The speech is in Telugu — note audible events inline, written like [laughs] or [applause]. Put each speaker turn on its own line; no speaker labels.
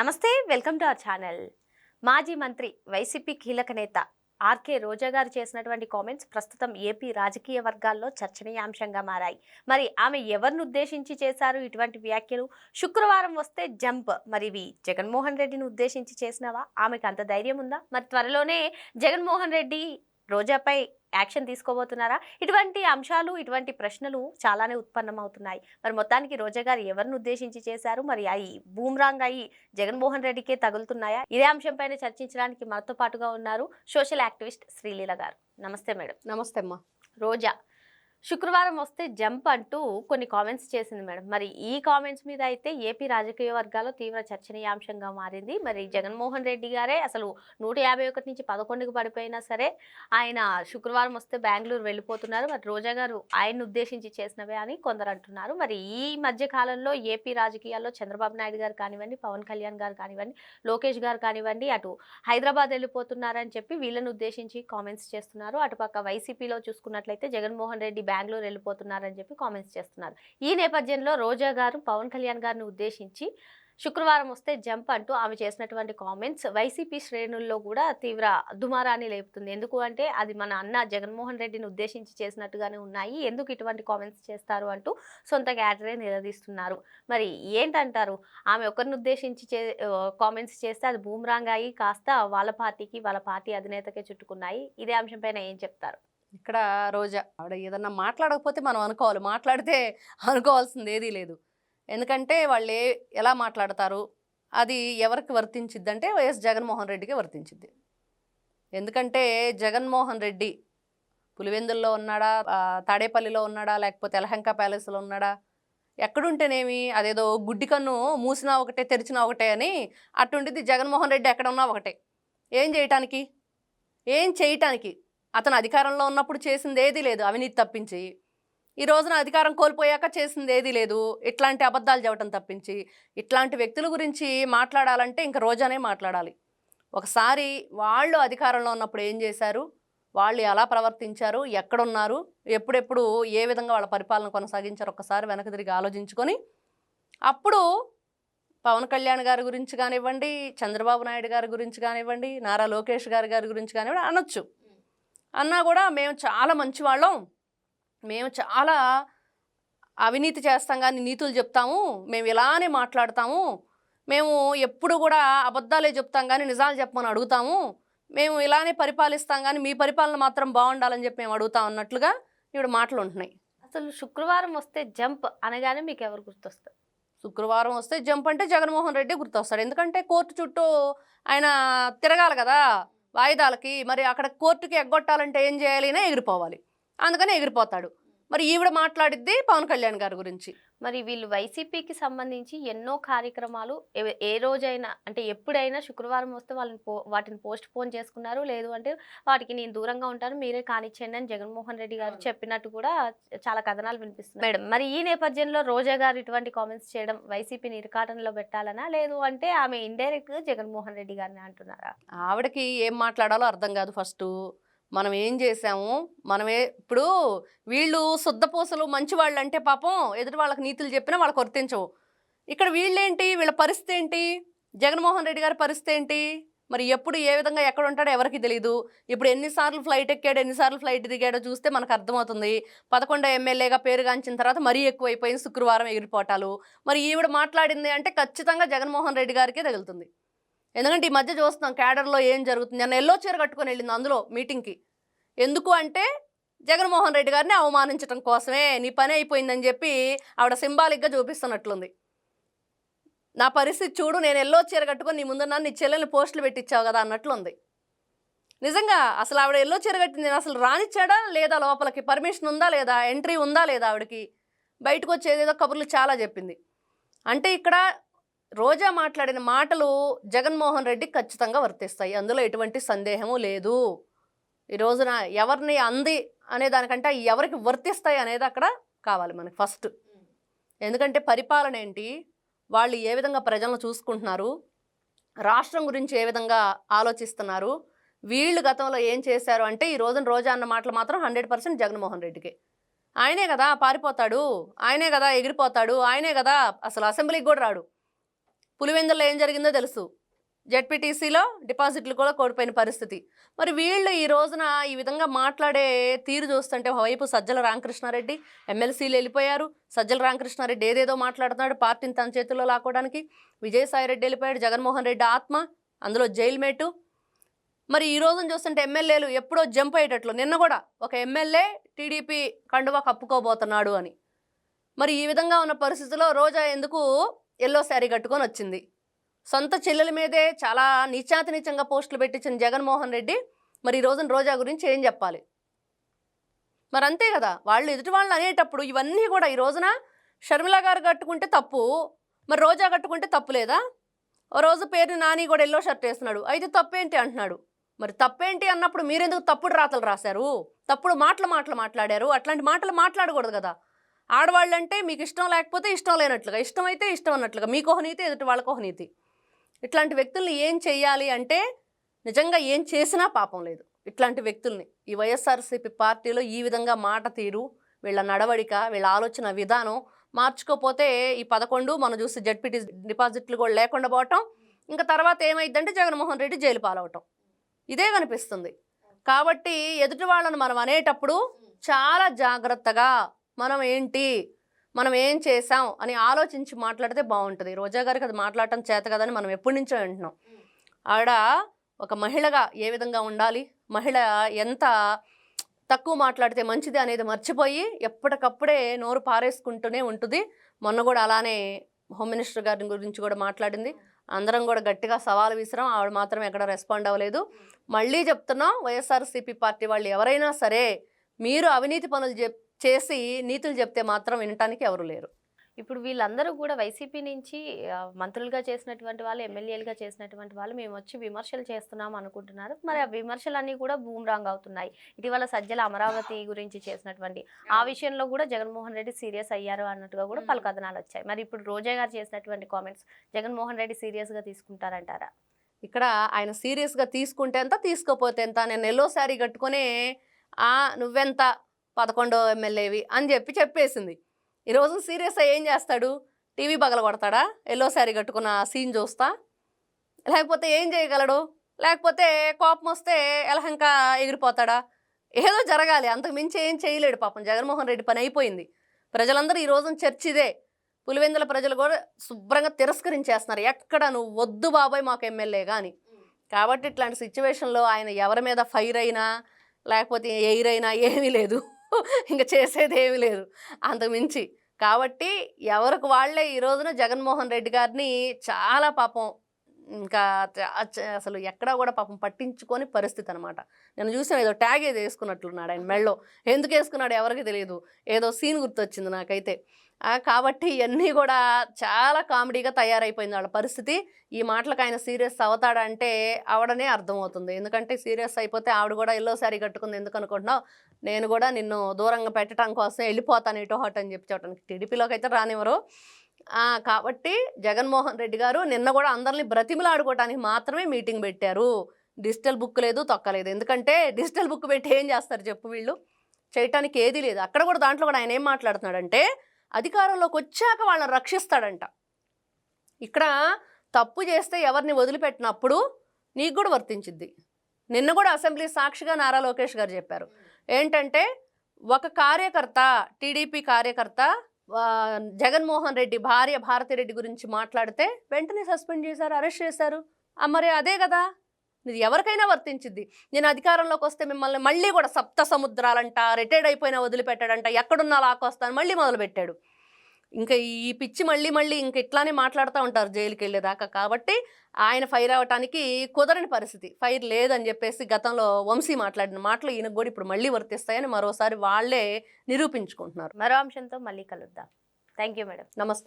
నమస్తే వెల్కమ్ టు అవర్ ఛానల్. మాజీ మంత్రి వైసీపీ కీలక నేత ఆర్కే రోజా గారు చేసినటువంటి కామెంట్స్ ప్రస్తుతం ఏపీ రాజకీయ వర్గాల్లో చర్చనీయాంశంగా మారాయి. మరి ఆమె ఎవరిని ఉద్దేశించి చేశారు? ఇటువంటి వ్యాఖ్యలు శుక్రవారం వస్తే జంప్. మరి ఇవి జగన్మోహన్ రెడ్డిని ఉద్దేశించి చేసినవా? ఆమెకు అంత ధైర్యం ఉందా? మరి త్వరలోనే జగన్మోహన్ రెడ్డి రోజాపై యాక్షన్ తీసుకోబోతున్నారా? ఇటువంటి అంశాలు ఇటువంటి ప్రశ్నలు చాలానే ఉత్పన్నమవుతున్నాయి. మరి మొత్తానికి రోజా గారు ఎవరిని ఉద్దేశించి చేశారు? మరి అవి బూమ్రాంగ్ అయి జగన్మోహన్ రెడ్డికే తగులుతున్నాయా? ఇదే అంశంపైన చర్చించడానికి మనతో పాటుగా ఉన్నారు సోషల్ యాక్టివిస్ట్ శ్రీలీల గారు. నమస్తే మేడం.
నమస్తే అమ్మా.
రోజా శుక్రవారం వస్తే జంప్ అంటూ కొన్ని కామెంట్స్ చేసింది మేడం. మరి ఈ కామెంట్స్ మీద అయితే ఏపీ రాజకీయ వర్గాల్లో తీవ్ర చర్చనీయాంశంగా మారింది. మరి జగన్మోహన్ రెడ్డి గారే అసలు నూట యాభై ఒకటి నుంచి పదకొండుకి పడిపోయినా సరే ఆయన శుక్రవారం వస్తే బెంగళూరు వెళ్ళిపోతున్నారు. మరి రోజా గారు ఆయన్ని ఉద్దేశించి చేసినవే అని కొందరు అంటున్నారు. మరి ఈ మధ్య కాలంలో ఏపీ రాజకీయాల్లో చంద్రబాబు నాయుడు గారు కానివ్వండి పవన్ కళ్యాణ్ గారు కానివ్వండి లోకేష్ గారు కానివ్వండి అటు హైదరాబాద్ వెళ్ళిపోతున్నారని చెప్పి వీళ్ళని ఉద్దేశించి కామెంట్స్ చేస్తున్నారు. అటుపక్క వైసీపీలో చూసుకున్నట్లయితే జగన్మోహన్ రెడ్డి బెంగళూరు వెళ్ళిపోతున్నారని చెప్పి కామెంట్స్ చేస్తున్నారు. ఈ నేపథ్యంలో రోజా గారు పవన్ కళ్యాణ్ గారిని ఉద్దేశించి శుక్రవారం వస్తే జంప్ అంటూ ఆమె చేసినటువంటి కామెంట్స్ వైసీపీ శ్రేణుల్లో కూడా తీవ్ర దుమారాన్ని లేపుతుంది. ఎందుకు అంటే అది మన అన్న జగన్మోహన్ రెడ్డిని ఉద్దేశించి చేసినట్టుగానే ఉన్నాయి. ఎందుకు ఇటువంటి కామెంట్స్ చేస్తారు అంటూ సొంత క్యాటరే నిలదీస్తున్నారు. మరి ఏంటంటారు? ఆమె ఒకరిని ఉద్దేశించి చే కామెంట్స్ చేస్తే అది బూమ్రాంగ్ అయ్యి కాస్త వాళ్ళ పార్టీకి వాళ్ళ పార్టీ అధినేతకే చుట్టుకున్నాయి. ఇదే అంశంపైన ఏం చెప్తారు?
ఇక్కడ రోజా ఆవిడ ఏదన్నా మాట్లాడకపోతే మనం అనుకోవాలి. మాట్లాడితే [laughs] అనుకోవాల్సింది ఏదీ లేదు. ఎందుకంటే వాళ్ళు ఏ ఎలా మాట్లాడతారు? అది ఎవరికి వర్తించిద్ది అంటే వైఎస్ జగన్మోహన్ రెడ్డికి వర్తించిద్ది. ఎందుకంటే జగన్మోహన్ రెడ్డి పులివెందుల్లో ఉన్నాడా? తాడేపల్లిలో ఉన్నాడా? లేకపోతే ఎలహంక ప్యాలెస్లో ఉన్నాడా? ఎక్కడుంటేనేమి? అదేదో గుడ్డి కన్ను మూసినా ఒకటే తెరిచినా ఒకటే అని అటుండిది జగన్మోహన్ రెడ్డి ఎక్కడ ఉన్నా ఒకటే. ఏం చేయటానికి? ఏం చేయటానికి? అతను అధికారంలో ఉన్నప్పుడు చేసింది ఏదీ లేదు అవినీతి తప్పించి. ఈ రోజున అధికారం కోల్పోయాక చేసింది ఏదీ లేదు. ఇట్లాంటి అబద్ధాలు చెప్పడం తప్పించి ఇట్లాంటి వ్యక్తుల గురించి మాట్లాడాలంటే ఇంకా రోజానే మాట్లాడాలి. ఒకసారి వాళ్ళు అధికారంలో ఉన్నప్పుడు ఏం చేశారు? వాళ్ళు ఎలా ప్రవర్తించారు? ఎక్కడున్నారు? ఎప్పుడెప్పుడు ఏ విధంగా వాళ్ళ పరిపాలన కొనసాగించారు? ఒక్కసారి వెనక తిరిగి ఆలోచించుకొని అప్పుడు పవన్ కళ్యాణ్ గారి గురించి కానివ్వండి చంద్రబాబు నాయుడు గారి గురించి కానివ్వండి నారా లోకేష్ గారి గారి గురించి కానివ్వండి అనొచ్చు. అన్నా కూడా మేము చాలా మంచి వాళ్ళం మేము చాలా అవినీతి చేస్తాం కానీ నీతులు చెప్తాము. మేము ఇలానే మాట్లాడతాము. మేము ఎప్పుడు కూడా అబద్ధాలే చెప్తాం కానీ నిజాలు చెప్పమని అడుగుతాము. మేము ఇలానే పరిపాలిస్తాం కానీ మీ పరిపాలన మాత్రం బాగుండాలని చెప్పి మేము అడుగుతాం అన్నట్లుగా ఇప్పుడు మాటలు ఉంటున్నాయి.
అసలు శుక్రవారం వస్తే జంప్ అనగానే మీకు ఎవరు గుర్తొస్తారు?
శుక్రవారం వస్తే జంప్ అంటే జగన్మోహన్ రెడ్డి గుర్తొస్తాడు. ఎందుకంటే కోర్టు చుట్టూ ఆయన తిరగాలి కదా. వాయిదాలకి మరి అక్కడ కోర్టుకి ఎగ్గొట్టాలంటే ఏం చేయాలి? అయినా ఎగిరిపోవాలి. అందుకని ఎగిరిపోతాడు. మరి ఈవిడ మాట్లాడిద్ది పవన్ కళ్యాణ్ గారి గురించి.
మరి వీళ్ళు వైసీపీకి సంబంధించి ఎన్నో కార్యక్రమాలు ఏ- ఏ రోజైనా అంటే ఎప్పుడైనా శుక్రవారం వస్తే వాళ్ళని పో వాటిని పోస్ట్ పోన్ చేసుకున్నారు. లేదు అంటే వాటికి నేను దూరంగా ఉంటాను మీరే కానిచ్చేయండి అని జగన్మోహన్ రెడ్డి గారు చెప్పినట్టు కూడా చాలా కథనాలు వినిపిస్తున్నాయి. మేడం మరి ఈ నేపథ్యంలో రోజా గారు ఇటువంటి కామెంట్స్ చేయడం వైసీపీని ఇరకాటంలో పెట్టాలనా? లేదు అంటే ఆమె ఇండైరెక్ట్గా జగన్మోహన్ రెడ్డి గారిని అంటున్నారా?
ఆవిడకి ఏం మాట్లాడాలో అర్థం కాదు ఫస్ట్. మనం ఏం చేసాము? మనమే ఇప్పుడు వీళ్ళు శుద్ధపూసలు మంచి వాళ్ళు అంటే పాపం ఎదుటి వాళ్ళకి నీతులు చెప్పినా వాళ్ళకి వర్తించవు. ఇక్కడ వీళ్ళేంటి? వీళ్ళ పరిస్థితి ఏంటి? జగన్మోహన్ రెడ్డి గారి పరిస్థితి ఏంటి? మరి ఎప్పుడు ఏ విధంగా ఎక్కడ ఉంటాడో ఎవరికి తెలియదు ఇప్పుడు ఎన్నిసార్లు ఫ్లైట్ ఎక్కాడు ఎన్నిసార్లు ఫ్లైట్ దిగాడో చూస్తే మనకు అర్థమవుతుంది. పదకొండో ఎమ్మెల్యేగా పేరుగాంచిన తర్వాత మరీ ఎక్కువైపోయింది శుక్రవారం ఎగిరిపోవటాలు మరి ఈవిడ మాట్లాడింది అంటే ఖచ్చితంగా జగన్మోహన్ రెడ్డి గారికే తగులుతుంది. ఎందుకంటే ఈ మధ్య చూస్తున్నాం క్యాడర్లో ఏం జరుగుతుంది నేను ఎల్లో చీర కట్టుకొని వెళ్ళింది అందులో మీటింగ్కి. ఎందుకు అంటే జగన్మోహన్ రెడ్డి గారిని అవమానించడం కోసమే నీ పని అయిపోయిందని చెప్పి ఆవిడ సింబాలిక్గా చూపిస్తున్నట్లుంది. నా పరిస్థితి చూడు నేను ఎల్లో చీర కట్టుకొని నీ ముందున్న నీ చెల్లెల్ని పోస్టులు పెట్టించావు కదా అన్నట్లుంది. నిజంగా అసలు ఆవిడ ఎల్లో చీర కట్టింది నేను అసలు రానిచ్చాడా లేదా లోపలికి? పర్మిషన్ ఉందా లేదా? ఎంట్రీ ఉందా లేదా ఆవిడకి? బయటకు వచ్చేదేదో కబుర్లు చాలా చెప్పింది. అంటే ఇక్కడ రోజా మాట్లాడిన మాటలు జగన్మోహన్ రెడ్డి ఖచ్చితంగా వర్తిస్తాయి. అందులో ఎటువంటి సందేహము లేదు. ఈ రోజున ఎవరిని అంది అనే దానికంటే ఎవరికి వర్తిస్తాయి అనేది అక్కడ కావాలి మనకి ఫస్ట్. ఎందుకంటే పరిపాలన ఏంటి? వాళ్ళు ఏ విధంగా ప్రజలను చూసుకుంటున్నారు? రాష్ట్రం గురించి ఏ విధంగా ఆలోచిస్తున్నారు? వీళ్ళు గతంలో ఏం చేశారు అంటే ఈ రోజున రోజా అన్న మాటలు మాత్రం హండ్రెడ్ పర్సెంట్ జగన్మోహన్ రెడ్డికి. ఆయనే కదా పారిపోతాడు. ఆయనే కదా ఎగిరిపోతాడు. ఆయనే కదా అసలు అసెంబ్లీకి కూడా రాడు. పులివెందుల్లో ఏం జరిగిందో తెలుసు. జెడ్పీటీసీలో డిపాజిట్లు కూడా కోల్పోయిన పరిస్థితి. మరి వీళ్ళు ఈ రోజున ఈ విధంగా మాట్లాడే తీరు చూస్తుంటే ఒకవైపు సజ్జల రామకృష్ణారెడ్డి ఎమ్మెల్సీలు వెళ్ళిపోయారు. సజ్జల రామకృష్ణారెడ్డి ఏదేదో మాట్లాడుతున్నాడు పార్టీని తన చేతుల్లో లాక్కోవడానికి. విజయసాయిరెడ్డి వెళ్ళిపోయాడు జగన్మోహన్ రెడ్డి ఆత్మ అందులో జైలు మేటు. మరి ఈ రోజున చూస్తుంటే ఎమ్మెల్యేలు ఎప్పుడో జంప్ అయ్యేటట్లు నిన్న కూడా ఒక ఎమ్మెల్యే టీడీపీ కండువా కప్పుకోబోతున్నాడు అని. మరి ఈ విధంగా ఉన్న పరిస్థితిలో రోజా ఎందుకు ఎల్లో శారీ కట్టుకొని వచ్చింది. సొంత చెల్లెల మీదే చాలా నీచాతి నీచంగా పోస్టులు పెట్టించిన జగన్మోహన్ రెడ్డి మరి ఈ రోజున రోజా గురించి ఏం చెప్పాలి? మరి అంతే కదా వాళ్ళు ఎదుటి వాళ్ళు అనేటప్పుడు ఇవన్నీ కూడా ఈ రోజున షర్మిల గారు కట్టుకుంటే తప్పు మరి రోజా కట్టుకుంటే తప్పు లేదా? ఓ రోజు పేరుని నాని కూడా ఎల్లో షర్ట్ వేస్తున్నాడు. అయితే తప్పేంటి అంటున్నాడు? మరి తప్పేంటి అన్నప్పుడు మీరెందుకు తప్పుడు రాతలు రాశారు? తప్పుడు మాటలు మాటలు మాట్లాడారు. అట్లాంటి మాటలు మాట్లాడకూడదు కదా. ఆడవాళ్ళంటే మీకు ఇష్టం లేకపోతే ఇష్టం లేనట్లుగా ఇష్టం అయితే ఇష్టం అన్నట్లుగా మీకు ఒక నీతి ఎదుటి వాళ్ళకు నీతి. ఇట్లాంటి వ్యక్తుల్ని ఏం చెయ్యాలి అంటే నిజంగా ఏం చేసినా పాపం లేదు. ఇట్లాంటి వ్యక్తుల్ని ఈ వైఎస్ఆర్సీపీ పార్టీలో ఈ విధంగా మాట తీరు వీళ్ళ నడవడిక వీళ్ళ ఆలోచన విధానం మార్చుకోపోతే ఈ పదకొండు మనం చూసి జడ్పీటీ డిపాజిట్లు కూడా లేకుండా పోవటం ఇంకా తర్వాత ఏమైందంటే జగన్మోహన్ రెడ్డి జైలు పాలవటం. ఇదే కనిపిస్తుంది. కాబట్టి ఎదుటి వాళ్ళను మనం అనేటప్పుడు చాలా జాగ్రత్తగా మనం ఏంటి మనం ఏం చేసాం అని ఆలోచించి మాట్లాడితే బాగుంటుంది రోజా గారికి అది మాట్లాడటం చేత కదని మనం ఎప్పటి నుంచో వింటున్నాం. ఆవిడ ఒక మహిళగా ఏ విధంగా ఉండాలి? మహిళ ఎంత తక్కువ మాట్లాడితే మంచిది అనేది మర్చిపోయి ఎప్పటికప్పుడే నోరు పారేసుకుంటూనే ఉంటుంది. మొన్న కూడా అలానే హోమ్ మినిస్టర్ గారి గురించి కూడా మాట్లాడింది. అందరం కూడా గట్టిగా సవాలు విసిరాం. ఆవిడ మాత్రం ఎక్కడ రెస్పాండ్ అవ్వలేదు. మళ్ళీ చెప్తున్నాం వైఎస్ఆర్సీపీ పార్టీ వాళ్ళు ఎవరైనా సరే మీరు అవినీతి పనులు చెప్ చేసి నీతులు చెప్తే మాత్రం వినటానికి ఎవరు లేరు.
ఇప్పుడు వీళ్ళందరూ కూడా వైసీపీ నుంచి మంత్రులుగా చేసినటువంటి వాళ్ళు ఎమ్మెల్యేలుగా చేసినటువంటి వాళ్ళు మేము వచ్చి విమర్శలు చేస్తున్నాం అనుకుంటున్నారు. మరి ఆ విమర్శలన్నీ కూడా బూమ్రాంగ్ అవుతున్నాయి. ఇటీవల సజ్జల అమరావతి గురించి చేసినటువంటి ఆ విషయంలో కూడా జగన్మోహన్ రెడ్డి సీరియస్ అయ్యారు అన్నట్టుగా కూడా పలు కథనాలు వచ్చాయి. మరి ఇప్పుడు రోజా గారు చేసినటువంటి కామెంట్స్ జగన్మోహన్ రెడ్డి సీరియస్గా తీసుకుంటారంటారా?
ఇక్కడ ఆయన సీరియస్గా తీసుకుంటే ఎంత తీసుకోపోతే ఎంత? నేను ఎల్లో శారీ కట్టుకొని ఆ నువ్వెంత పదకొండో ఎమ్మెల్యేవి అని చెప్పి చెప్పేసింది. ఈరోజు సీరియస్ ఏం చేస్తాడు? టీవీ పగల కొడతాడా? ఎల్లో శారీ కట్టుకున్న సీన్ చూస్తా? లేకపోతే ఏం చేయగలడు? లేకపోతే కోపం వస్తే ఎలహంక ఎగిరిపోతాడా? ఏదో జరగాలి. అంతకు మించి ఏం చేయలేడు. పాపం జగన్మోహన్ రెడ్డి పని అయిపోయింది. ప్రజలందరూ ఈ రోజున చర్చ ఇదే. పులివెందుల ప్రజలు కూడా శుభ్రంగా తిరస్కరించేస్తున్నారు. ఎక్కడ నువ్వు వద్దు బాబాయ్ మాకు ఎమ్మెల్యే కానీ కాబట్టి ఇట్లాంటి సిచ్యువేషన్లో ఆయన ఎవరి మీద ఫైర్ అయినా లేకపోతే ఎయిర్ అయినా ఏమీ లేదు. ఇంకా చేసేది ఏమీ లేదు అంతకుమించి. కాబట్టి ఎవరికి వాళ్ళే ఈ రోజున జగన్మోహన్ రెడ్డి గారిని చాలా పాపం ఇంకా అసలు ఎక్కడా కూడా పాపం పట్టించుకొని పరిస్థితి అనమాట నేను చూసాను ఏదో ట్యాగ్ ఏదో వేసుకున్నట్లున్నాడు ఆయన మెళ్ళో. ఎందుకు వేసుకున్నాడు ఎవరికి తెలియదు ఏదో సీన్ గుర్తొచ్చింది నాకైతే. కాబట్టి ఇవన్నీ కూడా చాలా కామెడీగా తయారైపోయింది వాళ్ళ పరిస్థితి. ఈ మాటలకు ఆయన సీరియస్ అవుతాడంటే ఆవిడనే అర్థమవుతుంది. ఎందుకంటే సీరియస్ అయిపోతే ఆవిడ కూడా ఎల్లో శారీ కట్టుకుంది ఎందుకు అనుకుంటున్నావు? నేను కూడా నిన్ను దూరంగా పెట్టడం కోసం వెళ్ళిపోతాను ఇటో హోట్ అని చెప్పి చెప్పడానికి టీడీపీలోకి అయితే రానివ్వరు. కాబట్టి జగన్మోహన్ రెడ్డి గారు నిన్న కూడా అందరిని బ్రతిమలాడుకోవడానికి మాత్రమే మీటింగ్ పెట్టారు. డిజిటల్ బుక్ లేదు తొక్కలేదు ఎందుకంటే డిజిటల్ బుక్ పెట్టి ఏం చేస్తారు చెప్పు వీళ్ళు? చేయటానికి ఏదీ లేదు. అక్కడ కూడా దాంట్లో కూడా ఆయన ఏం మాట్లాడుతున్నాడంటే అధికారంలోకి వచ్చాక వాళ్ళని రక్షిస్తాడంట. ఇక్కడ తప్పు చేస్తే ఎవరిని వదిలిపెట్టినప్పుడు నీకు కూడా వర్తించిద్ది. నిన్న కూడా అసెంబ్లీ సాక్షిగా నారా లోకేష్ గారు చెప్పారు. ఏంటంటే ఒక కార్యకర్త టీడీపీ కార్యకర్త జగన్మోహన్ రెడ్డి భార్య భారతిరెడ్డి గురించి మాట్లాడితే వెంటనే సస్పెండ్ చేశారు అరెస్ట్ చేశారు. మరి అదే కదా. ఇది ఎవరికైనా వర్తించిద్ది. నేను అధికారంలోకి వస్తే మిమ్మల్ని మళ్ళీ కూడా సప్త సముద్రాలంట రిటైర్డ్ అయిపోయినా వదిలిపెట్టాడంట ఎక్కడున్నా లాక్కొస్తాను మళ్ళీ మొదలుపెట్టాడు. ఇంకా ఈ పిచ్చి మళ్ళీ మళ్ళీ ఇంక ఇట్లానే మాట్లాడుతూ ఉంటారు జైలుకి వెళ్ళేదాకా. కాబట్టి ఆయన ఫైర్ అవ్వటానికి కుదరని పరిస్థితి. ఫైర్ లేదని చెప్పేసి గతంలో వంశీ మాట్లాడిన మాటలు ఈయనకు కూడా ఇప్పుడు మళ్ళీ వర్తిస్తాయని మరోసారి వాళ్ళే నిరూపించుకుంటున్నారు.
మరో అంశంతో మళ్ళీ కలుద్దాం. థ్యాంక్ యూ మేడం
నమస్తే.